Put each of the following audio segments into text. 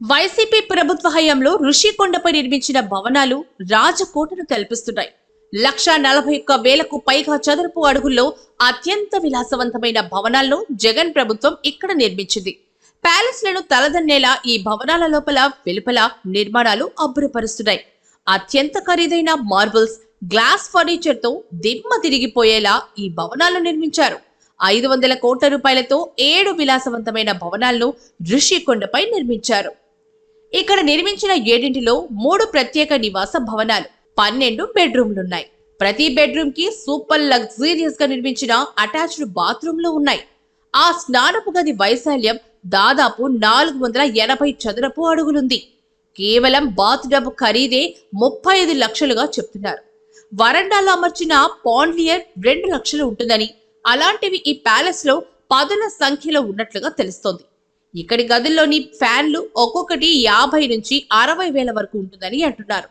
YCP ప్రభుత్వ హయాంలో ఋషికొండపై నిర్మించిన భవనాలు రాజకోటను తలపిస్తున్నాయి. లక్షా నలభై ఒక్క వేలకు పైగా చదరపు అడుగుల్లో అత్యంత విలాసవంతమైన భవనాలను జగన్ ప్రభుత్వం ఇక్కడ నిర్మించింది. ప్యాలెస్లను తలదన్నేలా ఈ భవనాల లోపల వెలుపల నిర్మాణాలు అబ్బురపరుస్తున్నాయి. అత్యంత ఖరీదైన మార్బుల్స్ గ్లాస్ ఫర్నిచర్తో దిమ్మ తిరిగిపోయేలా ఈ భవనాలను నిర్మించారు. ఐదు వందల కోట్ల రూపాయలతో ఏడు విలాసవంతమైన భవనాలను ఋషికొండపై నిర్మించారు. ఇక్కడ నిర్మించిన ఏడింటిలో మూడు ప్రత్యేక నివాస భవనాలు పన్నెండు బెడ్రూమ్లున్నాయి. ప్రతి బెడ్రూమ్కి సూపర్ లగ్జీరియస్గా నిర్మించిన అటాచ్డ్ బాత్రూమ్లు ఉన్నాయి. ఆ స్నానపు గది వైశాల్యం దాదాపు నాలుగు వందల ఎనభై చదరపు అడుగులుంది. కేవలం బాత్ డబ్ ఖరీదే ముప్పై ఐదు లక్షలుగా చెప్తున్నారు. వరండాలో అమర్చిన పాండ్లియర్ రెండు లక్షలు ఉంటుందని అలాంటివి ఈ ప్యాలెస్లో పదుల సంఖ్యలో ఉన్నట్లుగా తెలుస్తోంది. ఇక్కడి గదుల్లోని ఫ్యాన్లు ఒక్కొక్కటి యాభై నుంచి అరవై వేల వరకు ఉంటుందని అంటున్నారు.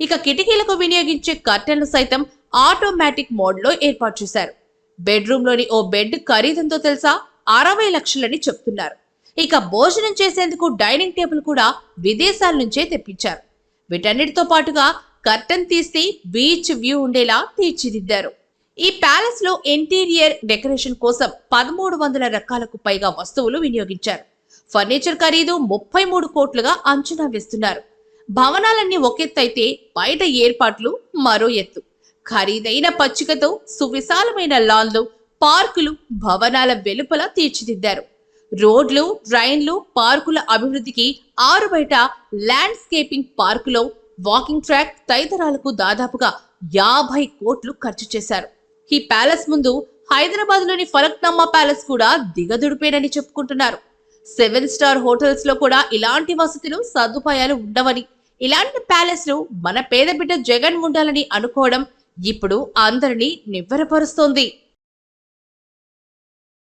ఇక కిటికీలకు వినియోగించే కర్టెన్లు సైతం ఆటోమేటిక్ మోడ్లో ఏర్పాటు చేశారు. బెడ్రూమ్లోని ఓ బెడ్ ఖరీదంతో తెలుసా? అరవై లక్షలని చెప్తున్నారు. ఇక భోజనం చేసేందుకు డైనింగ్ టేబుల్ కూడా విదేశాల నుంచే తెప్పించారు. వీటన్నిటితో పాటుగా కర్టన్ తీస్తే బీచ్ వ్యూ ఉండేలా తీర్చిదిద్దారు. ఈ ప్యాలెస్లో ఇంటీరియర్ డెకరేషన్ కోసం పదమూడు వందల రకాలకు పైగా వస్తువులు వినియోగించారు. ఫర్నిచర్ ఖరీదు ముప్పై మూడు కోట్లుగా అంచనా వేస్తున్నారు. భవనాలన్నీ ఒకెత్తైతే బయట ఏర్పాట్లు మరో ఎత్తు. ఖరీదైన పచ్చికతో సువిశాలమైన లాన్లు పార్కులు భవనాల వెలుపల తీర్చిదిద్దారు. రోడ్లు ట్రైన్లు పార్కుల అభివృద్ధికి ఆరు బయట ల్యాండ్స్కేపింగ్ పార్కులో వాకింగ్ ట్రాక్ తదితరాలకు దాదాపుగా యాభై కోట్లు ఖర్చు చేశారు. ఈ ప్యాలెస్ ముందు హైదరాబాద్లోని ఫలక్నమ్మ ప్యాలెస్ కూడా దిగదుడిపేనని చెప్పుకుంటున్నారు. సెవెన్ స్టార్ హోటల్స్లో కూడా ఇలాంటి వసతులు సదుపాయాలు ఉండవని ఇలాంటి ప్యాలెస్లు మన పేద బిడ్డ జగన్ ఉండాలని అనుకోవడం ఇప్పుడు అందరినీ నివ్వెరపరుస్తోంది.